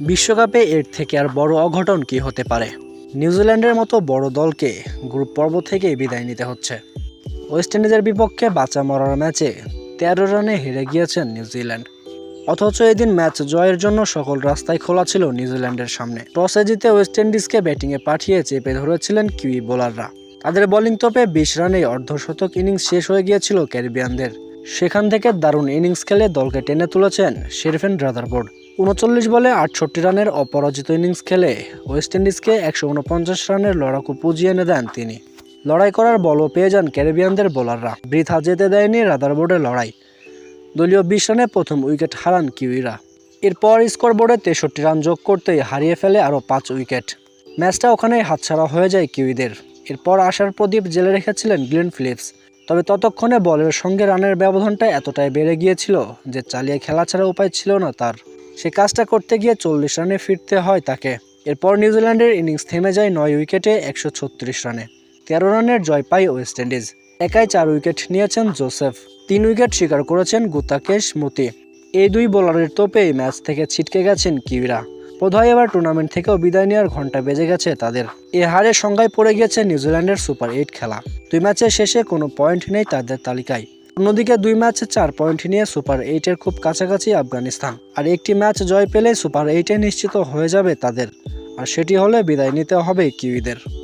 বিশ্বকাপে এর থেকে আর বড় অঘটন কি হতে পারে? নিউজিল্যান্ডের মতো বড় দলকে গ্রুপ পর্ব থেকেই বিদায় নিতে হচ্ছে। ওয়েস্ট ইন্ডিজের বিপক্ষে বাঁচা মরার ম্যাচে তেরো রানে হেরে গিয়েছেন নিউজিল্যান্ড। অথচ এদিন ম্যাচ জয়ের জন্য সকল রাস্তায় খোলা ছিল নিউজিল্যান্ডের সামনে। টসে জিতে ওয়েস্ট ইন্ডিজকে ব্যাটিংয়ে পাঠিয়ে চেপে ধরেছিলেন কিউই বোলাররা। তাদের বোলিং তোপে বিশ রানেই অর্ধশতক ইনিংস শেষ হয়ে গিয়েছিল ক্যারিবিয়ানদের। সেখান থেকে দারুণ ইনিংস খেলে দলকে টেনে তুলেছেন শেরফেন রাদারবোর্ড উনচল্লিশ বলে আটষট্টি রানের অপরাজিত ইনিংস খেলে ওয়েস্ট ইন্ডিজকে একশো উনপঞ্চাশ রানের লড়াকু পুজিয়ে এনে দেন তিনি। লড়াই করার বলও পেয়ে যান ক্যারিবিয়ানদের বোলাররা। বৃথা যেতে দেয়নি রাদার রাদারবোর্ডের লড়াই। দলীয় বিশ রানে প্রথম উইকেট হারান কিউইরা। এরপর স্কোরবোর্ডে তেষট্টি রান যোগ করতেই হারিয়ে ফেলে আরও পাঁচ উইকেট। ম্যাচটা ওখানেই হাতছাড়া হয়ে যায় কিউইদের। এরপর আসার প্রদীপ জেলে রেখেছিলেন গ্লেন ফিলিপস। তবে ততক্ষণে বলের সঙ্গে রানের ব্যবধানটা এতটাই বেড়ে গিয়েছিল যে চালিয়ে খেলা ছাড়া উপায় ছিল না তার। সে কাজটা করতে গিয়ে চল্লিশ রানে ফিরতে হয় তাকে। এরপর নিউজিল্যান্ডের ইনিংস থেমে যায় নয় উইকেটে একশো ছত্রিশ রানে। তেরো রানের জয় পায় ওয়েস্ট ইন্ডিজ। একাই চার উইকেট নিয়েছেন জোসেফ। তিন উইকেট শিকার করেছেন গুতাকেশ মতি। এই দুই বোলারের তোপেই ম্যাচ থেকে ছিটকে গেছেন কিউরা। বোধহয় এবার টুর্নামেন্ট থেকেও বিদায় নেওয়ার ঘণ্টা বেজে গেছে তাদের। এ হারের সংজ্ঞায় পড়ে গিয়েছে নিউজিল্যান্ডের সুপার এইট খেলা। দুই ম্যাচের শেষে কোনো পয়েন্ট নেই তাদের তালিকায়। অন্যদিকে দুই ম্যাচে চার পয়েন্ট নিয়ে সুপার এইটের খুব কাছাকাছি আফগানিস্তান। আর একটি ম্যাচ জয় পেলে সুপার এইটে নিশ্চিত হয়ে যাবে তাদের। আর সেটি হলে বিদায় নিতে হবে কিউইদের।